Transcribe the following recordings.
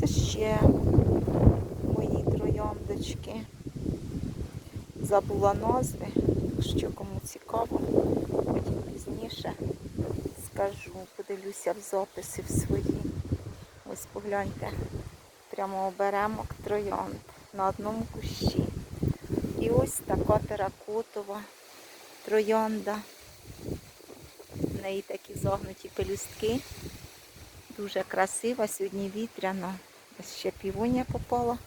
Це ще мої трояндочки. Забула назви, якщо кому цікаво, потім пізніше скажу, подивлюся в записи в свої. Ось погляньте, прямо оберемок троянд на одному кущі. І ось така теракотова троянда. В неї такі загнуті пелюстки. Дуже красива, сьогодні вітряно. Ось ще півонія попала.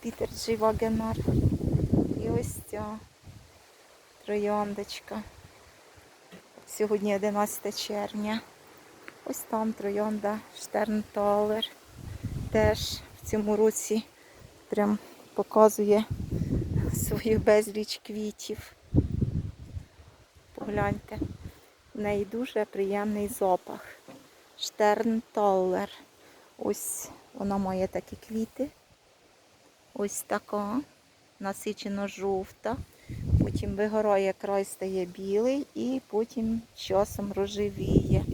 Пітер Дживагенар. І ось ця трояндочка. Сьогодні 11 червня. Ось там троянда Штернталер. Теж в цьому році прям показує свою безліч квітів. Погляньте. В неї дуже приємний запах. Штернталер. Ось вона має такі квіти. Ось така. Насичено жовта. Потім вигорає край стає білий і потім часом рожевіє.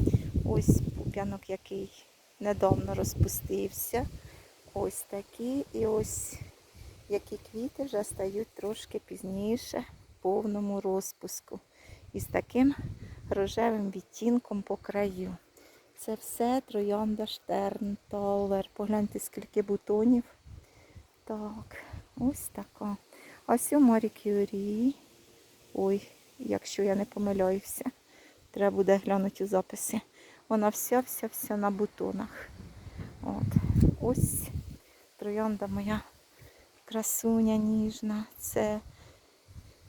Ось пуп'янок, який недавно розпустився. Ось такі. І ось які квіти вже стають трошки пізніше в повному розпуску. І з таким рожевим відтінком по краю. Це все троянда Штерн, Талер. Погляньте, скільки бутонів. Так, ось така. А у Марі Кюрі. Ой, якщо я не помиляюся, треба буде глянути у записи. Вона вся-вся-вся на бутонах. От. Ось троянда моя красуня ніжна. Це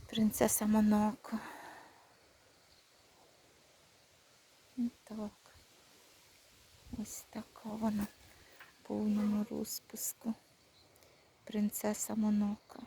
принцеса Монако. Так. Ось така вона в повному розпуску. Принцеса Монако.